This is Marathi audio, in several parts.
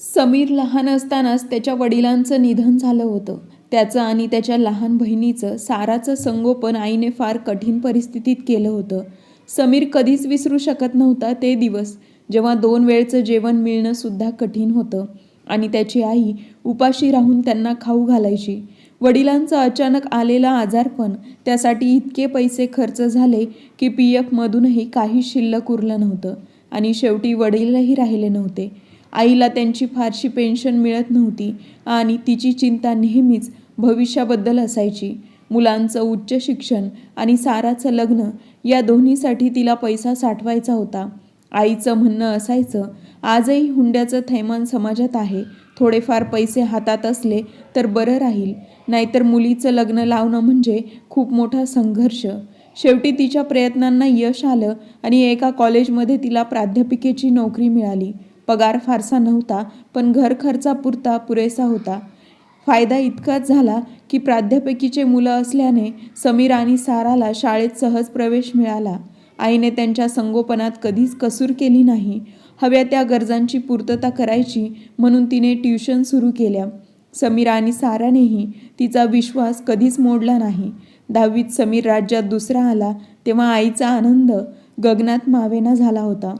समीर लहान असतानाच त्याच्या वडिलांचं निधन झालं होतं. त्याचं आणि त्याच्या लहान बहिणीचं साराचं संगोपन आईने फार कठीण परिस्थितीत केलं होतं. समीर कधीच विसरू शकत नव्हता ते दिवस जेव्हा दोन वेळचं जेवण मिळणं सुद्धा कठीण होतं आणि त्याची आई उपाशी राहून त्यांना खाऊ घालायची. वडिलांचं अचानक आलेलं आजारपण त्यासाठी इतके पैसे खर्च झाले की पी एफमधूनही काही शिल्लक उरलं नव्हतं आणि शेवटी वडीलही राहिले नव्हते. आईला त्यांची फारशी पेन्शन मिळत नव्हती आणि तिची चिंता नेहमीच भविष्याबद्दल असायची. मुलांचं उच्च शिक्षण आणि साराचं लग्न या दोन्हीसाठी तिला पैसा साठवायचा होता. आईचं म्हणणं असायचं आजही हुंड्याचं थैमान समाजात आहे. थोडेफार पैसे हातात असले तर बरं राहील. नाहीतर मुलीचं लग्न लावणं म्हणजे खूप मोठा संघर्ष. शेवटी तिच्या प्रयत्नांना यश आलं आणि एका कॉलेजमध्ये तिला प्राध्यापिकेची नोकरी मिळाली. पगार फारसा नव्हता पण घर खर्चापुरता पुरेसा होता. फायदा इतकाच झाला की प्राध्यापकीचे मुलं असल्याने समीर आणि साराला शाळेत सहज प्रवेश मिळाला. आईने त्यांच्या संगोपनात कधीच कसूर केली नाही. हव्या त्या गरजांची पूर्तता करायची म्हणून तिने ट्युशन सुरू केल्या. समीर आणि सारानेही तिचा विश्वास कधीच मोडला नाही. दहावीत समीर राज्यात दुसरा आला तेव्हा आईचा आनंद गगनात मावेना झाला होता.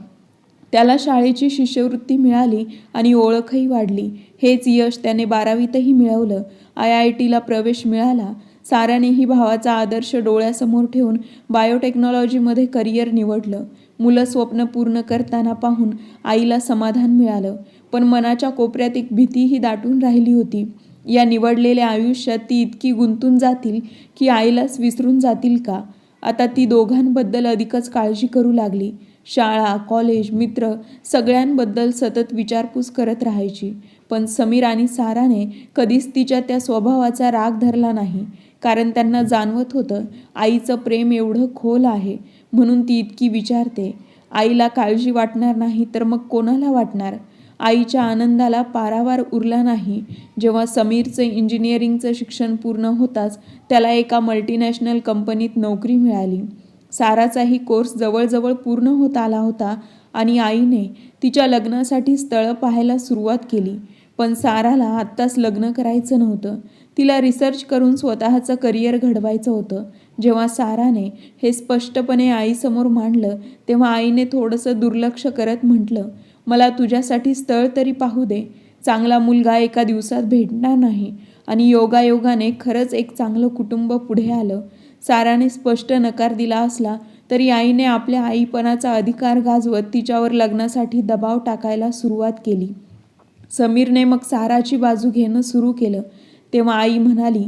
त्याला शाळेची शिष्यवृत्ती मिळाली आणि ओळखही वाढली. हेच यश त्याने बारावीतही मिळवलं. आय आय टीला प्रवेश मिळाला. साऱ्यानेही भावाचा आदर्श डोळ्यासमोर ठेवून बायोटेक्नॉलॉजीमध्ये करिअर निवडलं. मुलं स्वप्न पूर्ण करताना पाहून आईला समाधान मिळालं. पण मनाच्या कोपऱ्यात एक भीतीही दाटून राहिली होती. या निवडलेल्या आयुष्यात ती इतकी गुंतून जातील की आईलाच विसरून जातील का? आता ती दोघांबद्दल अधिकच काळजी करू लागली. शाळा कॉलेज मित्र सगळ्यांबद्दल सतत विचारपूस करत राहायची. पण समीर आणि साराने कधीच तिच्या त्या स्वभावाचा राग धरला नाही. कारण त्यांना जाणवत होतं आईचं प्रेम एवढं खोल आहे. म्हणून ती इतकी विचारते आईला काळजी वाटणार नाही तर मग कोणाला वाटणार? आईच्या आनंदाला पारावार उरला नाही. जेव्हा समीरचं इंजिनिअरिंगचं शिक्षण पूर्ण होताच त्याला एका मल्टीनॅशनल कंपनीत नोकरी मिळाली. साराचाही कोर्स जवळजवळ पूर्ण होत आला होता आणि आईने तिच्या लग्नासाठी स्थळं पाहायला सुरुवात केली. पण साराला आत्ताच लग्न करायचं नव्हतं. तिला रिसर्च करून स्वतःचं करिअर घडवायचं होतं. जेव्हा साराने हे स्पष्टपणे आईसमोर मांडलं तेव्हा आईने थोडंसं दुर्लक्ष करत म्हटलं मला तुझ्यासाठी स्थळ तरी पाहू दे. चांगला मुलगा एका दिवसात भेटणार नाही. आणि योगायोगाने खरंच एक चांगलं कुटुंब पुढे आलं. साराने स्पष्ट नकार दिला असला तरी आईने आपल्या आईपणाचा अधिकार गाजवत तिच्यावर लग्नासाठी दबाव टाकायला सुरुवात केली. समीरने मग साराची बाजू घेणं सुरू केलं. तेव्हा आई म्हणाली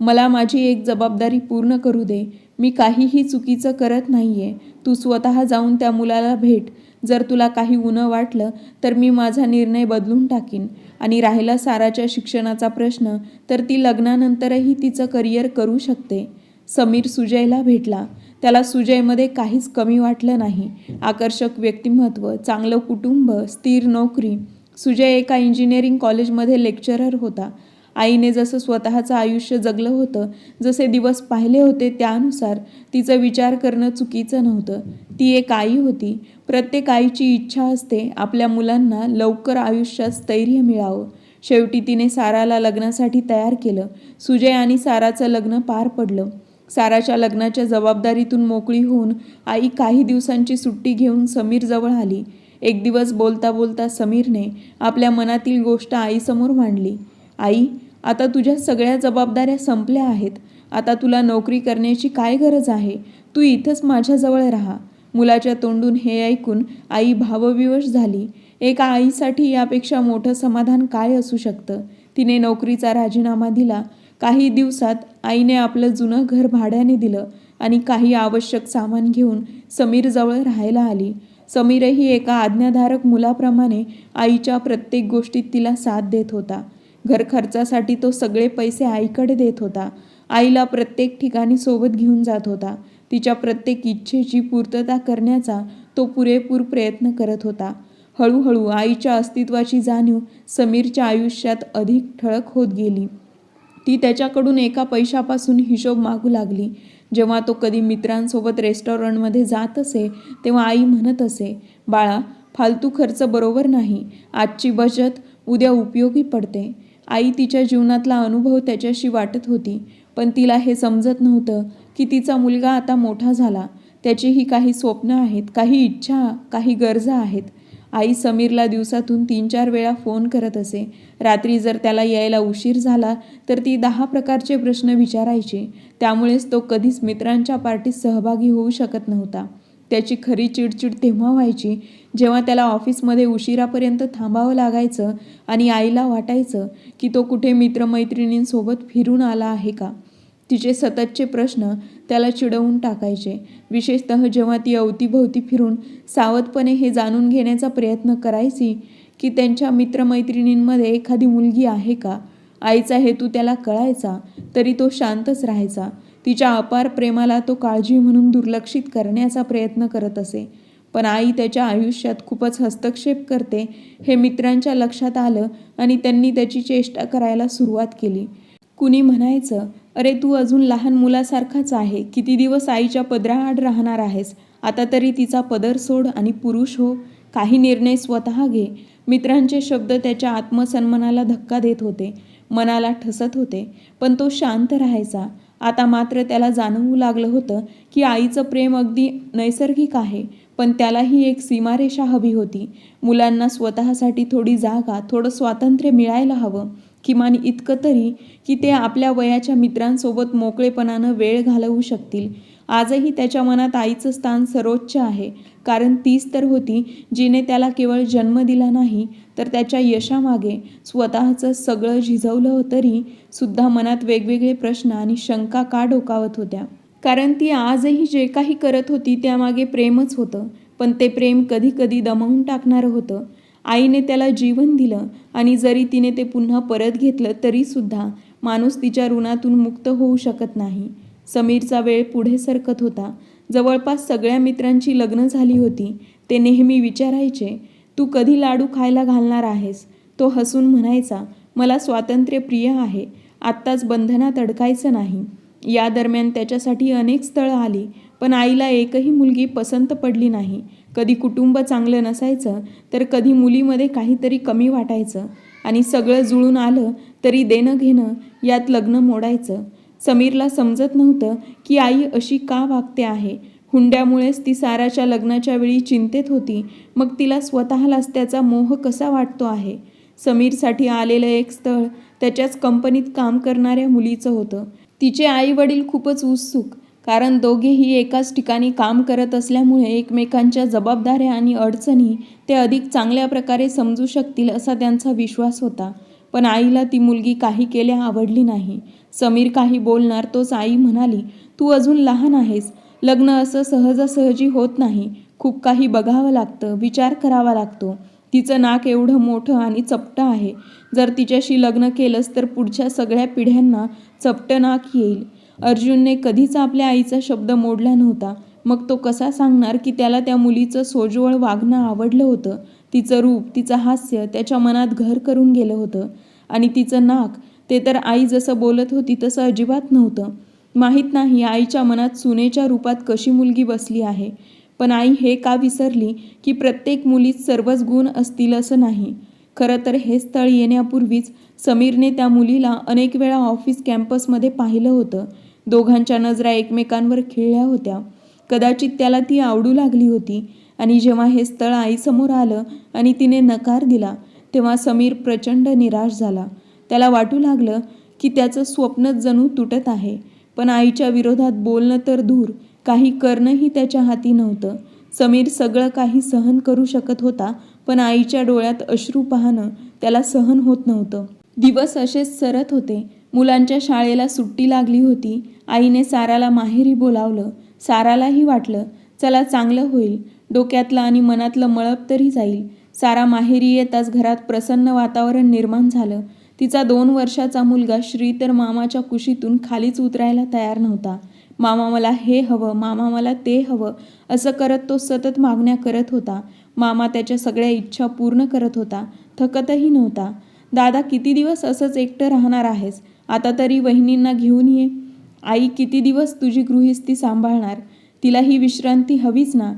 मला माझी एक जबाबदारी पूर्ण करू दे. मी काहीही चुकीचं करत नाही आहे तू स्वतः जाऊन त्या मुलाला भेट. जर तुला काही उणं वाटलं तर मी माझा निर्णय बदलून टाकीन. आणि राहिला साराच्या शिक्षणाचा प्रश्न तर ती लग्नानंतरही तिचं करिअर करू शकते. समीर सुजयला भेटला. त्याला सुजयमध्ये काहीच कमी वाटलं नाही. आकर्षक व्यक्तिमत्व चांगलं कुटुंब स्थिर नोकरी. सुजय एका इंजिनिअरिंग कॉलेजमध्ये लेक्चरर होता. आईने जसं स्वतःचं आयुष्य जगलं होतं जसे दिवस पाहिले होते त्यानुसार तिचं विचार करणं चुकीचं नव्हतं. ती एक आई होती. प्रत्येक आईची इच्छा असते आपल्या मुलांना लवकर आयुष्यात स्थैर्य मिळावं. शेवटी तिने साराला लग्नासाठी तयार केलं. सुजय आणि साराचं लग्न पार पडलं. साराच्या लग्नाच्या जबाबदारीतून मोकळी होऊन आई काही दिवसांची सुट्टी घेऊन समीरजवळ आली. एक दिवस बोलता बोलता समीरने आपल्या मनातील गोष्ट आईसमोर मांडली. आई आता तुझ्या सगळ्या जबाबदाऱ्या संपल्या आहेत. आता तुला नोकरी करण्याची काय गरज आहे? तू इथंच माझ्याजवळ राहा. मुलाच्या तोंडून हे ऐकून आई भावविवश झाली. एका आईसाठी यापेक्षा मोठं समाधान काय असू शकतं? तिने नोकरीचा राजीनामा दिला. काही दिवसात आईने आपलं जुनं घर भाड्याने दिलं आणि काही आवश्यक सामान घेऊन समीरजवळ राहायला आली. समीरही एका आज्ञाधारक मुलाप्रमाणे आईच्या प्रत्येक गोष्टीत तिला साथ देत होता. घर खर्चासाठी तो सगळे पैसे आईकडे देत होता. आईला प्रत्येक ठिकाणी सोबत घेऊन जात होता. तिच्या प्रत्येक इच्छेची पूर्तता करण्याचा तो पुरेपूर प्रयत्न करत होता. हळूहळू आईच्या अस्तित्वाची जाणीव समीरच्या आयुष्यात अधिक ठळक होत गेली. ती त्याच्याकडून एका पैशापासून हिशोब मागू लागली. जेव्हा तो कधी मित्रांसोबत रेस्टॉरंटमध्ये जात असे तेव्हा आई म्हणत असे बाळा फालतू खर्च बरोबर नाही. आजची बचत उद्या उपयोगी पडते. आई तिच्या जीवनातला अनुभव त्याच्याशी वाटत होती पण तिला हे समजत नव्हतं की तिचा मुलगा आता मोठा झाला. त्याचीही काही स्वप्न आहेत काही इच्छा काही गरजा आहेत. आई समीरला दिवसातून तीन चार वेळा फोन करत असे. रात्री जर त्याला यायला उशीर झाला तर ती दहा प्रकारचे प्रश्न विचारायची. त्यामुळेच तो कधीच मित्रांच्या पार्टीत सहभागी होऊ शकत नव्हता. त्याची खरी चिडचिड तेव्हा व्हायची जेव्हा त्याला ऑफिसमध्ये उशिरापर्यंत थांबावं लागायचं आणि आईला वाटायचं की तो कुठे मित्रमैत्रिणींसोबत फिरून आला आहे का. तिचे सततचे प्रश्न त्याला चिडवून टाकायचे. विशेषतः जेव्हा ती अवतीभोवती फिरून सावधपणे हे जाणून घेण्याचा प्रयत्न करायची की त्यांच्या मित्रमैत्रिणींमध्ये एखादी मुलगी आहे का? आईचा हेतू त्याला कळायचा तरी तो शांतच राहायचा. तिच्या अपार प्रेमाला तो काळजी म्हणून दुर्लक्षित करण्याचा प्रयत्न करत असे. पण आई त्याच्या आयुष्यात खूपच हस्तक्षेप करते हे मित्रांच्या लक्षात आलं आणि त्यांनी त्याची चेष्टा करायला सुरुवात केली. कुणी म्हणायचं अरे तू अजून लहान मुलासारखाच आहे. किती दिवस आईच्या पदराआड राहणार आहेस? आता तरी तिचा पदर सोड आणि पुरुष हो. काही निर्णय स्वतः घे. मित्रांचे शब्द त्याच्या आत्मसन्मानाला धक्का देत होते. मनाला ठसत होते. पण तो शांत राहायचा. आता मात्र त्याला जाणवू लागलं होतं की आईचं प्रेम अगदी नैसर्गिक आहे. पण त्यालाही एक सीमारेषा हवी होती. मुलांना स्वतःसाठी थोडी जागा थोडं स्वातंत्र्य मिळायला हवं. किमान इतकं तरी की ते आपल्या वयाच्या मित्रांसोबत मोकळेपणानं वेळ घालवू शकतील. आजही त्याच्या मनात आईचं स्थान सर्वोच्च आहे. कारण तीच तर होती जिने त्याला केवळ जन्म दिला नाही तर त्याच्या यशामागे स्वतःचं सगळं झिजवलं तरी सुद्धा मनात वेगवेगळे प्रश्न आणि शंका का डोकावत होत्या? कारण ती आजही जे काही करत होती त्यामागे प्रेमच होतं. पण ते प्रेम कधी कधी दमवून टाकणारं होतं. आईने त्याला जीवन दिलं आणि जरी तिने ते पुन्हा परत घेतलं तरीसुद्धा माणूस तिच्या ऋणातून मुक्त होऊ शकत नाही. समीरचा वेळ पुढे सरकत होता. जवळपास सगळ्या मित्रांची लग्न झाली होती. ते नेहमी विचारायचे तू कधी लाडू खायला घालणार आहेस? तो हसून म्हणायचा मला स्वातंत्र्य प्रिय आहे. आत्ताच बंधनात अडकायचं नाही. या दरम्यान त्याच्यासाठी अनेक स्थळं आली पण आईला एकही मुलगी पसंत पडली नाही. कधी कुटुंब चांगलं नसायचं तर कधी मुलीमध्ये काहीतरी कमी वाटायचं आणि सगळं जुळून आलं तरी देणं घेणं यात लग्न मोडायचं. समीरला समजत नव्हतं की आई अशी का वागते आहे. हुंड्यामुळेच ती साराच्या लग्नाच्या वेळी चिंतेत होती. मग तिला स्वतःलाच त्याचा मोह कसा वाटतो आहे? समीरसाठी आलेलं एक स्थळ त्याच्याच कंपनीत काम करणाऱ्या मुलीचं होतं. तिचे आई वडील खूपच उत्सुक कारण दोघेही एकाच ठिकाणी काम करत असल्यामुळे एकमेकांच्या जबाबदाऱ्या आणि अडचणी ते अधिक चांगल्या प्रकारे समजू शकतील असा त्यांचा विश्वास होता. पण आईला ती मुलगी काही केल्या आवडली नाही. समीर काही बोलणार तोच आई म्हणाली तू अजून लहान आहेस. लग्न असं सहजासहजी होत नाही. खूप काही बघावं लागतं विचार करावा लागतो. तिचं नाक एवढं मोठं आणि चपटं आहे. जर तिच्याशी लग्न केलंस तर पुढच्या सगळ्या पिढ्यांना चपटं नाक येईल. अर्जुनने कधीच आपल्या आईचा शब्द मोडला नव्हता. मग तो कसा सांगणार की त्याला त्या मुलीचं सोजवळ वागणं आवडलं होतं? तिचं रूप तिचं हास्य त्याच्या मनात घर करून गेलं होतं. आणि तिचं नाक ते तर आई जसं बोलत होती तसं अजिबात नव्हतं. माहीत नाही आईच्या मनात सुनेच्या रूपात कशी मुलगी बसली आहे. पण आई हे का विसरली की प्रत्येक मुलीत सर्वच गुण असतील असं नाही. खरं तर हे स्थळ येण्यापूर्वीच समीरने त्या मुलीला अनेक वेळा ऑफिस कॅम्पसमध्ये पाहिलं होतं. दोघांच्या नजरा एकमेकांवर खिळल्या होत्या. कदाचित त्याला ती आवडू लागली होती. आणि जेव्हा हे स्थळ आईसमोर आलं आणि तिने नकार दिला तेव्हा समीर प्रचंड निराश झाला. त्याला वाटू लागलं की त्याचं स्वप्नच जणू तुटत आहे. पण आईच्या विरोधात बोलणं तर दूर काही करणंही त्याच्या हाती नव्हतं. समीर सगळं काही सहन करू शकत होता पण आईच्या डोळ्यात अश्रू पाहणं त्याला सहन होत नव्हतं. दिवस असेच सरत होते. मुलांच्या शाळेला सुट्टी लागली होती. आईने साराला माहेरी बोलावलं. सारालाही वाटलं चला चांगलं होईल. डोक्यातलं आणि मनातलं मळप तरी जाईल. सारा माहेरी येताच घरात प्रसन्न वातावरण निर्माण झालं. तिचा दोन वर्षाचा मुलगा श्री तर मामाच्या कुशीतून खालीच उतरायला तयार नव्हता. मामा मला हे हवं मामा मला ते हवं असं करत तो सतत मागण्या करत होता. मामा त्याच्या सगळ्या इच्छा पूर्ण करत होता. थकतही नव्हता. दादा किती दिवस असंच एकटं राहणार आहेस? आता तरी वहिनींना घेऊन ये. आई किती दिवस तुझी गृहिस्ती सांभाळणार? तिला ही विश्रांती हवीच ना?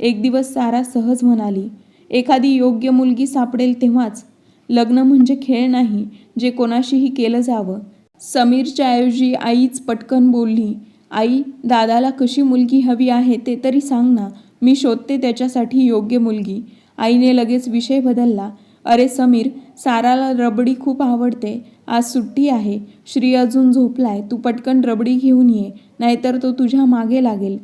एक दिवस सारा सहज म्हणाली एखादी योग्य मुलगी सापडेल तेव्हाच. लग्न म्हणजे खेळ नाही जे कोणाशीही केलं जावं. समीरच्या ऐवजी आईच पटकन बोलली आई दादाला कशी मुलगी हवी आहे ते तरी सांग ना. मी शोधते त्याच्यासाठी योग्य मुलगी. आईने लगेच विषय बदलला अरे समीर साराला रबडी खूप आवडते. आज सुट्टी आहे. श्री अजून झोपलाय. तू पटकन रबडी घेऊन ये नाहीतर तो तुझ्या मागे लागेल.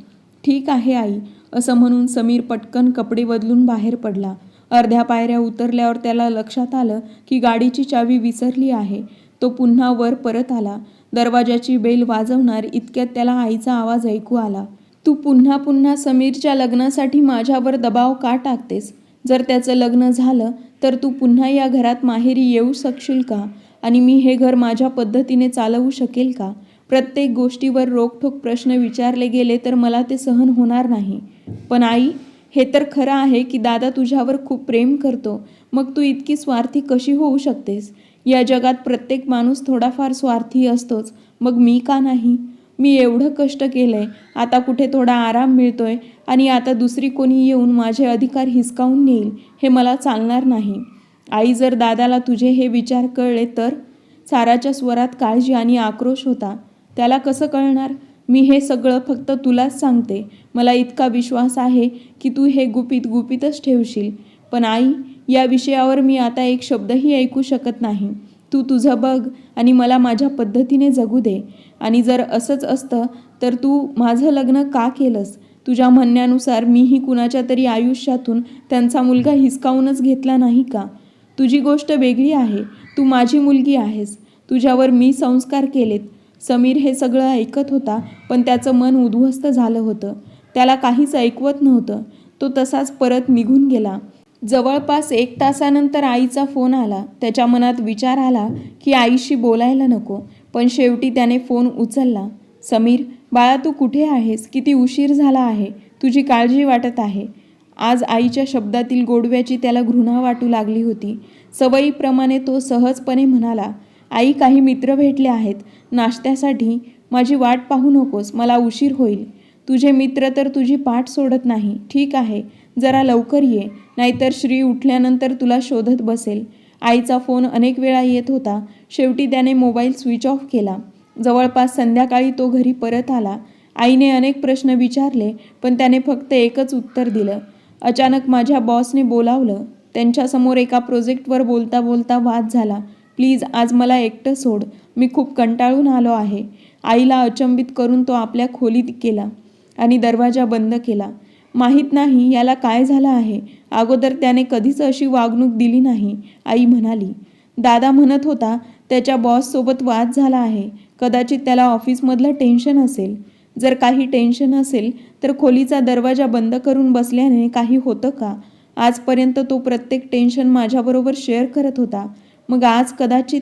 ठीक आहे आई. असं म्हणून समीर पटकन कपडे बदलून बाहेर पडला. अर्ध्या पायऱ्या उतरल्यावर त्याला लक्षात आलं की गाडीची चावी विसरली आहे. तो पुन्हा वर परत आला. दरवाजाची बेल वाजवणार इतक्यात त्याला आईचा आवाज ऐकू आला. तू पुन्हा पुन्हा समीरच्या लग्नासाठी माझ्यावर दबाव का टाकतेस? जर त्याचं लग्न झालं तर तू पुन्हा या घरात माहेरी येऊ शकशील का? आणि मी हे घर माझ्या पद्धतीने चालवू शकेल का? प्रत्येक गोष्टीवर रोखठोक प्रश्न विचारले गेले तर मला ते सहन होणार नाही. पण आई हे तर खरं आहे की दादा तुझ्यावर खूप प्रेम करतो. मग तू इतकी स्वार्थी कशी होऊ शकतेस? या जगात प्रत्येक माणूस थोडाफार स्वार्थी असतोच. मग मी का नाही? मी एवढं कष्ट केलंय. आता कुठे थोडा आराम मिळतोय आणि आता दुसरी कोणी येऊन माझे अधिकार हिसकावून नेईल हे मला चालणार नाही. आई जर दादाला तुझे हे विचार कळले तर? साराच्या स्वरात काळजी आणि आक्रोश होता. त्याला कसं कळणार? मी हे सगळं फक्त तुलाच सांगते. मला इतका विश्वास आहे की तू हे गुपित गुपितच ठेवशील. पण आई या विषयावर मी आता एक शब्दही ऐकू शकत नाही. तू तुझं बघ आणि मला माझ्या पद्धतीने जगू दे. आणि जर असंच असतं तर तू माझं लग्न का केलंस? तुझ्या म्हणण्यानुसार मीही कुणाच्या तरी आयुष्यातून त्यांचा मुलगा हिसकावूनच घेतला नाही का? तुझी गोष्ट वेगळी आहे. तू माझी मुलगी आहेस. तुझ्यावर मी संस्कार केलेत. समीर हे सगळं ऐकत होता पण त्याचं मन उद्ध्वस्त झालं होतं. त्याला काहीच ऐकवत नव्हतं. तो तसाच परत निघून गेला. जवळपास एक तासानंतर आईचा फोन आला. त्याच्या मनात विचार आला की आईशी बोलायला नको पण शेवटी त्याने फोन उचलला. समीर बाळा तू कुठे आहेस? किती उशीर झाला आहे. तुझी काळजी वाटत आहे. आज आईच्या शब्दातील गोडव्याची त्याला घृणा वाटू लागली होती. सवयीप्रमाणे तो सहजपणे म्हणाला आई काही मित्र भेटले आहेत. नाश्त्यासाठी माझी वाट पाहू नकोस. मला उशीर होईल. तुझे मित्र तर तुझी पाठ सोडत नाही. ठीक आहे. जरा लवकर ये. नाहीतर श्री उठल्यानंतर तुला शोधत बसेल. आईचा फोन अनेक वेळा येत होता. शेवटी त्याने मोबाईल स्विच ऑफ केला. जवळपास संध्याकाळी तो घरी परत आला. आईने अनेक प्रश्न विचारले पण त्याने फक्त एकच उत्तर दिलं. अचानक माझ्या बॉसने बोलावलं. त्यांच्यासमोर एका प्रोजेक्टवर बोलता बोलता वाद झाला. प्लीज आज मला एकटं सोड. मी खूप कंटाळून आलो आहे. आईला अचंबित करून तो आपल्या खोलीत केला आणि दरवाजा बंद केला. माहीत नाही याला काय झालं आहे. अगोदर त्याने कधीच अशी वागणूक दिली नाही आई म्हणाली. दादा म्हणत होता त्याच्या बॉससोबत वाद झाला आहे. कदाचित त्याला ऑफिसमधलं टेन्शन असेल. जर काही टेन्शन असेल तर खोलीचा दरवाजा बंद करून बसल्याने काही होतं का? आजपर्यंत तो प्रत्येक टेन्शन माझ्याबरोबर शेअर करत होता. मग आज कदाचित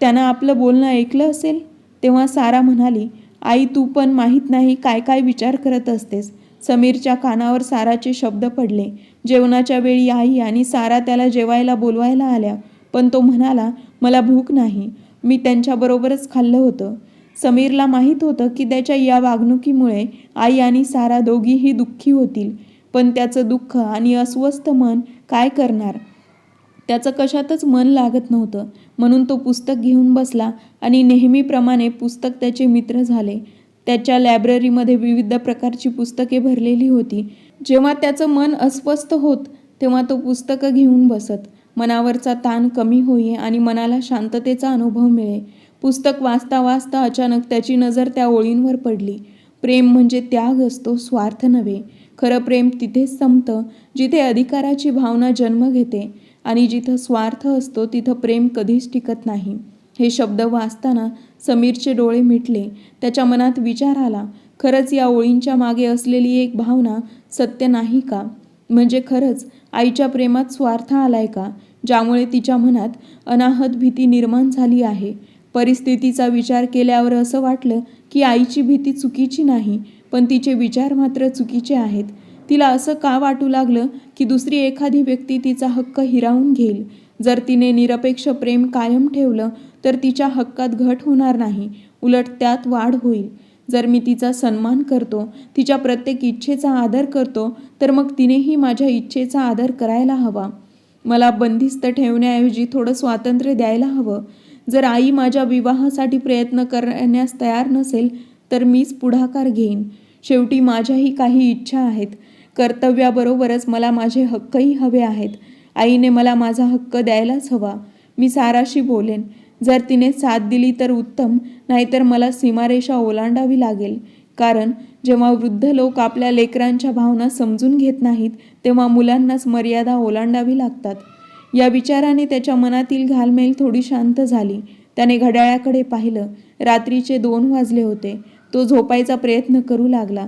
त्यानं आपलं बोलणं ऐकलं असेल? तेव्हा सारा म्हणाली आई तू पण माहीत नाही काय काय विचार करत असतेस. समीरच्या कानावर साराचे शब्द पडले. जेवणाच्या वेळी आई आणि सारा त्याला जेवायला बोलवायला आल्या. पण तो म्हणाला मला भूक नाही. मी त्यांच्याबरोबरच खाल्लं होतं. समीरला माहीत होतं की त्याच्या या वागणुकीमुळे आई आणि सारा दोघीही दुःखी होतील. पण त्याचं दुःख आणि अस्वस्थ मन काय करणार? त्याचं कशातच मन लागत नव्हतं. म्हणून तो पुस्तक घेऊन बसला आणि नेहमीप्रमाणे पुस्तक त्याचे मित्र झाले. त्याच्या लायब्ररीमध्ये विविध प्रकारची पुस्तके भरलेली होती. जेव्हा त्याचं मन अस्वस्थ होत तेव्हा तो पुस्तकं घेऊन बसत. मनावरचा ताण कमी होई आणि मनाला शांततेचा अनुभव मिळे. पुस्तक वाचता वाचता अचानक त्याची नजर त्या ओळींवर पडली. प्रेम म्हणजे त्याग असतो स्वार्थ नव्हे. खरं प्रेम तिथेच संपतं जिथे अधिकाराची भावना जन्म घेते आणि जिथं स्वार्थ असतो तिथं प्रेम कधीच टिकत नाही. हे शब्द वाचताना समीरचे डोळे मिटले. त्याच्या मनात विचार आला खरंच या ओळींच्या मागे असलेली एक भावना सत्य नाही का? म्हणजे खरंच आईच्या प्रेमात स्वार्थ आलाय का? ज्यामुळे तिच्या मनात अनाहत भीती निर्माण झाली आहे. परिस्थितीचा विचार केल्यावर असं वाटलं की आईची भीती चुकीची नाही पण तिचे विचार मात्र चुकीचे आहेत. तिला असं का वाटू लागलं की दुसरी एखादी व्यक्ती तिचा हक्क हिरावून घेईल? जर तिने निरपेक्ष प्रेम कायम ठेवलं तर तिच्या हक्कात घट होणार नाही. उलट त्यात वाढ होईल. जर मी तिचा सन्मान करतो तिच्या प्रत्येक इच्छेचा आदर करतो तर मग तिनेही माझ्या इच्छेचा आदर करायला हवा. मला बंदिस्त ठेवण्याऐवजी थोडं स्वातंत्र्य द्यायला हवं. जर आई माझ्या विवाहासाठी प्रयत्न करण्यास तयार नसेल तर मीच पुढाकार घेईन. शेवटी माझ्याही काही इच्छा आहेत. कर्तव्याबरोबरच मला माझे हक्कही हवे आहेत. आईने मला माझा हक्क द्यायलाच हवा. मी साराशी बोलेन. जर तिने साथ दिली तर उत्तम नाहीतर मला सीमारेषा ओलांडावी लागेल. कारण जेव्हा वृद्ध लोक आपल्या लेकरांच्या भावना समजून घेत नाहीत तेव्हा मुलांनाच मर्यादा ओलांडावी लागतात. या विचाराने त्याच्या मनातील घालमेल थोडी शांत झाली. त्याने घड्याळाकडे पाहिलं. रात्रीचे दोन वाजले होते. तो झोपायचा प्रयत्न करू लागला.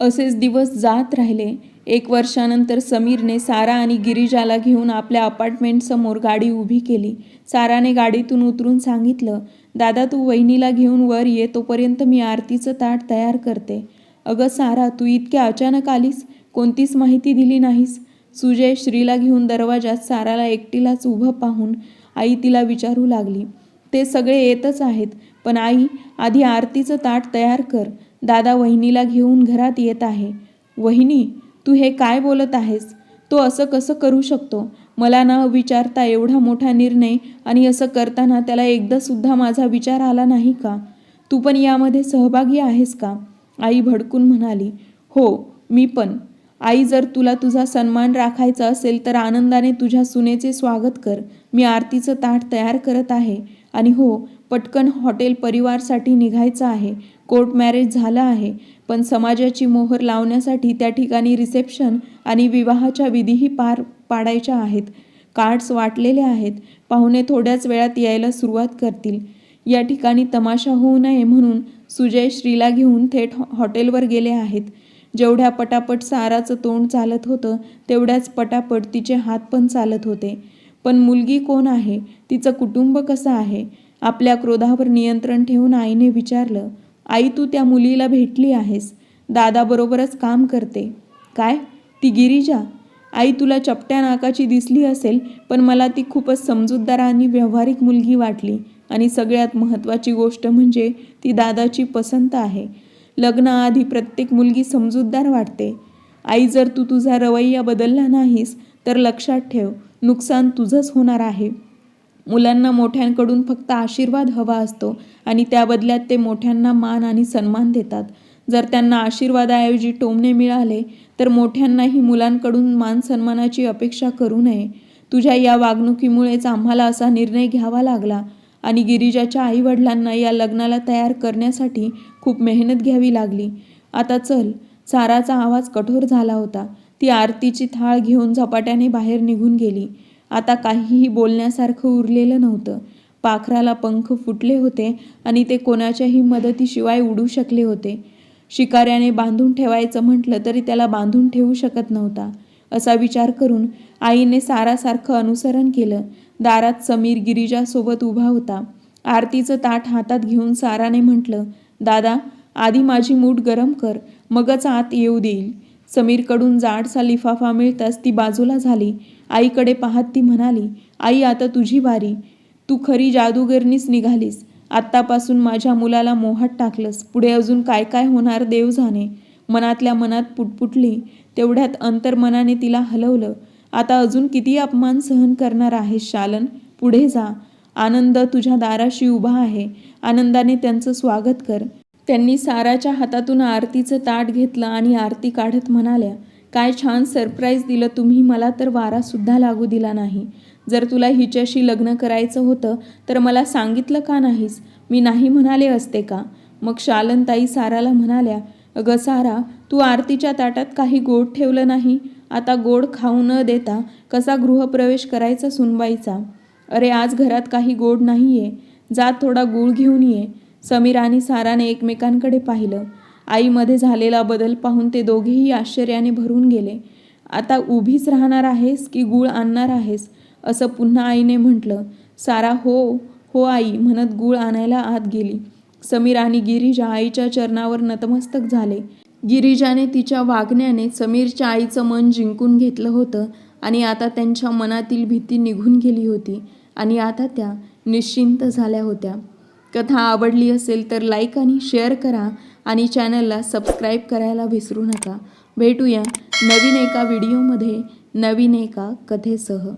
असेच दिवस जात राहिले. एक वर्षानंतर समीरने सारा आणि गिरिजाला घेऊन आपल्या अपार्टमेंटसमोर गाडी उभी केली. साराने गाडीतून उतरून सांगितलं दादा तू वहिनीला घेऊन वर ये तोपर्यंत मी आरतीचं ताट तयार करते. अगं सारा तू इतक्या अचानक आलीस? कोणतीच माहिती दिली नाहीस. सुजय श्रीला घेऊन दरवाजात साराला एकटीलाच उभं पाहून आई तिला विचारू लागली. ते सगळे येतच आहेत पण आई आधी आरतीचं ताट तयार कर. दादा वहिनीला घेऊन घरात येत आहे. वहिनी तू हे काय बोलत आहेस? तो असं कसं करू शकतो? मला न विचारता एवढा मोठा निर्णय आणि असं करताना त्याला एकदा सुद्धा माझा विचार आला नाही का? तू पण यामध्ये सहभागी आहेस का? आई भडकून म्हणाली. हो मी पण. आई जर तुला तुझा सन्मान राखायचा असेल तर आनंदाने तुझ्या सुनेचे स्वागत कर. मी आरतीचं ताट तयार करत आहे. आणि हो पटकन हॉटेल परिवारसाठी निघायचं आहे. कोर्ट मॅरेज झालं आहे. पण समाजाची मोहर लावण्यासाठी त्या ठिकाणी रिसेप्शन आणि विवाहाच्या विधीही पार पाडायच्या आहेत. कार्ड्स वाटलेले आहेत. पाहुणे थोड्याच वेळात यायला सुरुवात करतील. या ठिकाणी तमाशा होऊ नये म्हणून सुजय श्रीला घेऊन थेट हॉ- हॉटेलवर गेले आहेत. जेवढ्या पटापट साराचं तोंड चालत होतं तेवढ्याच पटापट तिचे हात पण चालत होते. पण मुलगी कोण आहे? तिचं कुटुंब कसं आहे? आपल्या क्रोधावर नियंत्रण ठेवून आईने विचारलं आई तू त्या मुलीला भेटली आहेस. दादाबरोबरच काम करते. काय? ती गिरिजा? आई तुला चपट्या नाकाची दिसली असेल पण मला ती खूपच समजूतदार आणि व्यावहारिक मुलगी वाटली. आणि सगळ्यात महत्त्वाची गोष्ट म्हणजे ती दादाची पसंत आहे. लग्नाआधी प्रत्येक मुलगी समजूतदार वाटते. आई जर तू तुझा रवैया बदलला नाहीस तर लक्षात ठेव नुकसान तुझंच होणार आहे. मुलांना मोठ्यांकडून फक्त आशीर्वाद हवा असतो आणि त्या बदल्यात ते मोठ्यांना मान आणि सन्मान देतात. जर त्यांना आशीर्वादाऐवजी टोमणे मिळाले तर मोठ्यांनाही मुलांकडून मान सन्मानाची अपेक्षा करू नये. तुझ्या या वागणुकीमुळेच आम्हाला असा निर्णय घ्यावा लागला. आणि गिरिजाच्या आईवडिलांना या लग्नाला तयार करण्यासाठी खूप मेहनत घ्यावी लागली. आता चल साराचा आवाज कठोर झाला होता. ती आरतीची थाळ घेऊन झपाट्याने बाहेर निघून गेली. आता काहीही बोलण्यासारखं उरलेलं नव्हतं. पाखराला पंख फुटले होते आणि ते कोणाच्याही मदतीशिवाय उडू शकले होते. शिकाऱ्याने बांधून ठेवायचं म्हटलं तरी त्याला बांधून ठेवू शकत नव्हता. असा विचार करून आईने सारासारखं अनुसरण केलं. दारात समीर गिरिजासोबत उभा होता. आरतीचं ताट हातात घेऊन साराने म्हटलं दादा आधी माझी मूठ गरम कर मगच आत येऊ देईल समीरकडून जाडसा लिफाफा मिळताच ती बाजूला झाली. आईकडे पाहत ती म्हणाली आई आता तुझी बारी तू खरी जादूगरनीच निघालीस. आत्तापासून माझ्या मुलाला मोहात टाकलंस. पुढे अजून काय काय होणार देव जाणे मनातल्या मनात पुटपुटली. तेवढ्यात अंतर्मनाने तिला हलवलं. आता अजून किती अपमान सहन करणार आहे शालन? पुढे जा. आनंद तुझ्या दाराशी उभा आहे. आनंदाने त्यांचं स्वागत कर. त्यांनी साराच्या हातातून आरतीचं ताट घेतलं आणि आरती काढत म्हणाल्या काय छान सरप्राईज दिलं तुम्ही मला तर वारासुद्धा लागू दिला नाही. जर तुला हिच्याशी लग्न करायचं होतं तर मला सांगितलं का नाहीस? मी नाही म्हणाले असते का? मग शालनताई साराला म्हणाल्या अगं सारा तू आरतीच्या ताटात काही गोड ठेवलं नाही? आता गोड खाऊ न देता कसा गृहप्रवेश करायचा सुनबाईचा? अरे आज घरात काही गोड नाही आहे जा थोडा गूळ घेऊन ये. समीर आणि साराने एकमेकांकडे पाहिलं. आईमध्ये झालेला बदल पाहून ते दोघेही आश्चर्याने भरून गेले. आता उभीच राहणार आहेस की गूळ आणणार आहेस? असं पुन्हा आईने म्हटलं. सारा हो हो आई म्हणत गूळ आणायला आत गेली. समीर आणि गिरीजा आईच्या चरणावर नतमस्तक झाले. गिरिजाने तिच्या वागण्याने समीरच्या आईचं मन जिंकून घेतलं होतं आणि आता त्यांच्या मनातील भीती निघून गेली होती आणि आता त्या निश्चिंत झाल्या होत्या. कथा आवडली असेल तर लाईक आणि शेअर करा आणि चॅनलला सबस्क्राईब करायला विसरू नका. भेटूया नवीन एका व्हिडिओमध्ये नवीन एका कथेसह.